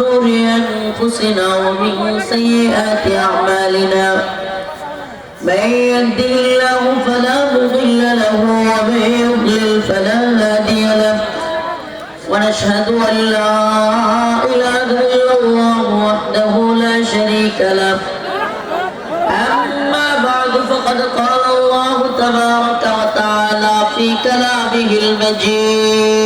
شرور أنفسنا ومن سيئات أعمالنا. من يهد الله فلا مضل له ومن يضلل فلا هادي له. ونشهد أن لا إله إلا الله وحده لا شريك له. أما بعد فقد قال الله تبارك وتعالى في كلامه المجيد.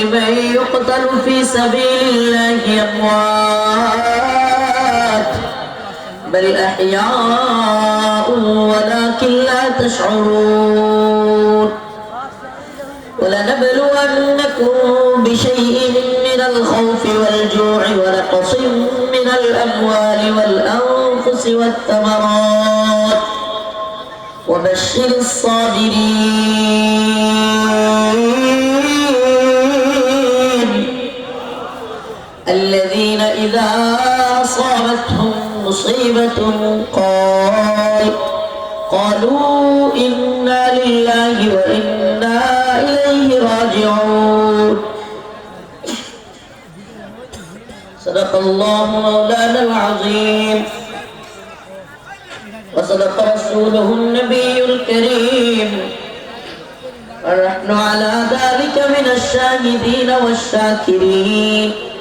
لمن يقتل في سبيل الله أموات. بل أحياء ولكن لا تشعرون. ولنبلونكم بشيء من الخوف والجوع ونقص من الأموال والأنفس والثمرات. وبشر الصابرين. أصابتهم مصيبة قال قالوا إنا لله وإنا إليه راجعون. صدق الله مولانا العظيم. وصدق رسوله النبي الكريم. ونحن على ذلك من الشاهدين والشاكرين.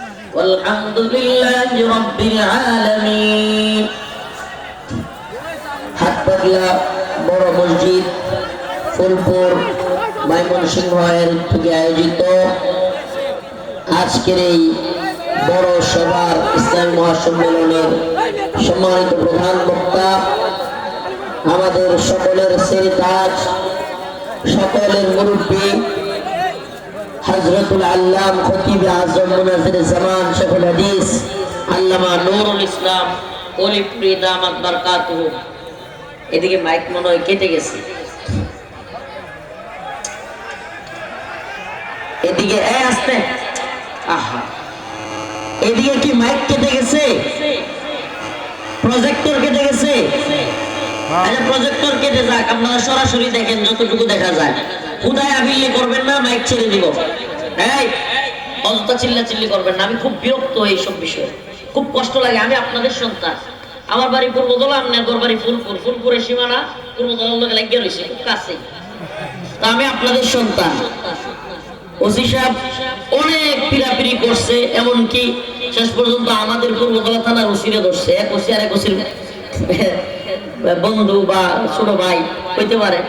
والحمد لله رب العالمين হাটপাগলা বড় মসজিদ ফুলপুর মাইমন সিংহ এর থেকে আয়োজিত আজকের এই বড় সভার ইসলামী মহাসম্মেলনের সম্মানিত প্রধান বক্তা আমাদের সকলের সেরিতাজ সকলের মুরব্বী হজরতুল আল্লাম খতিব আজম মুনাজির জামান শেখুল হাদিস, আল্লামা নুরুল ইসলাম অলিপ্রি দামাত বারকাতুহু। এদিকে মাইক মনে হয় কেটে গেছে। এদিকে, এ আসতে। আহা। এদিকে কি মাইক কেটে গেছে? প্রজেক্টর কেটে গেছে? প্রজেক্টর কেটে যাক, আপনারা সরাসরি দেখেন যতটুকু দেখা যায়। খুদায় আবিল্লি করবেন না মাইক ছেড়ে দিব। চিল্লা চিল্লি করবেন না, আমি খুব বিরক্ত এইসব বিষয়ে। খুব কষ্ট লাগে, আমি আপনাদের সন্তান। আমার বাড়ি আপনার বাড়ি ফুলপুর। ফুলপুরের সীমানা লাগিয়ে রয়েছে, খুব তা আমি আপনাদের সন্তান। ওসি সাহেব অনেক পিরাপিরি করছে, এমনকি শেষ পর্যন্ত আমাদের পূর্বতলা থানার ওসিরে ধরছে। এক ওসি আর এক ওসির বন্ধু বা ছোট ভাই হইতে পারে।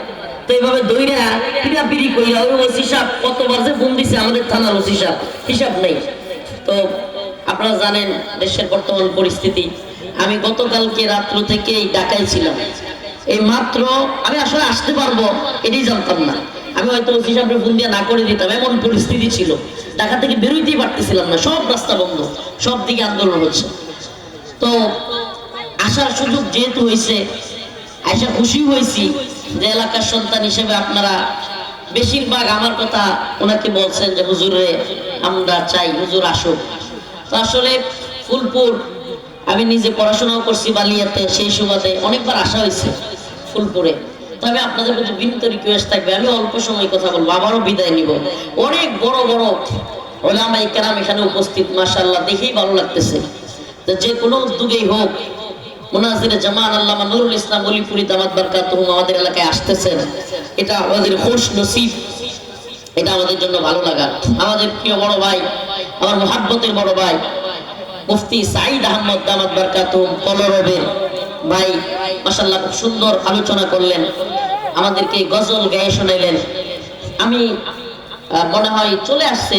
তো এইভাবে দইরা পিরাপিরি কইরা ওই ওসি সাহেব কতবার যে ফোন দিছে আমাদের থানার ওসি সাহেব, হিসাব নেই। তো আপনারা জানেন দেশের বর্তমান পরিস্থিতি। আমি গতকালকে রাত্র থেকেই ঢাকায় ছিলাম। এই মাত্র আমি আসলে আসতে পারব এটাই জানতাম না। আমি হয়তো ওসি সাহেবের ফোন দিয়ে না করে দিতাম, এমন পরিস্থিতি ছিল। ঢাকা থেকে বেরোইতেই পারতেছিলাম না, সব রাস্তা বন্ধ, সব দিকে আন্দোলন হচ্ছে। তো আসার সুযোগ যেহেতু হয়েছে, আইসা খুশি হয়েছি যে এলাকার সন্তান হিসেবে আপনারা বেশিরভাগ আমার কথা ওনাকে বলছেন যে, হুজুরে আমরা চাই হুজুর আসুক। তো আসলে ফুলপুর, আমি নিজে পড়াশোনাও করছি বালিয়াতে, সেই সুবাদে অনেকবার আসা হয়েছে ফুলপুরে। তবে আপনাদের প্রতি বিনীত রিকোয়েস্ট থাকবে, আমি অল্প সময় কথা বলব, আবারও বিদায় নিব। অনেক বড় বড় ওলামাই কেরাম এখানে উপস্থিত মাসাল্লাহ দেখেই ভালো লাগতেছে। যে কোনো উদ্যোগেই হোক মুনাজির জামান আল্লামা নুরুল ইসলাম অলিপুরি দামাত বারকাতুহুম আমাদের এলাকায় আসতেছেন। এটা আমাদের খুশ নসিব। এটা আমাদের জন্য ভালো লাগা। আমাদের প্রিয় বড় ভাই, আমার মহাব্বতের বড় ভাই, মুফতি সাইদ আহমদ দামাত বারকাতুহুম কলরবের ভাই, মাশাআল্লাহ খুব সুন্দর আলোচনা করলেন। আমাদেরকে গজল গায়ে শোনাইলেন। আমি মনে হয় চলে আসছে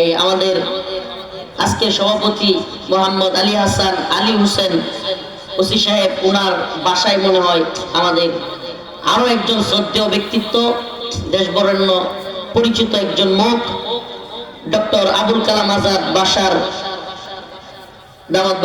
এই আমাদের আজকের সভাপতি মোহাম্মদ আলী হাসান, আলী হোসেন ওসি সাহেব, ওনার বাসায় মনে হয় আমাদের আরও একজন শ্রদ্ধেয় ব্যক্তিত্ব, দেশবরেণ্য পরিচিত একজন মুখ, ডক্টর আবুল কালাম আজাদ বাসার দাওয়াত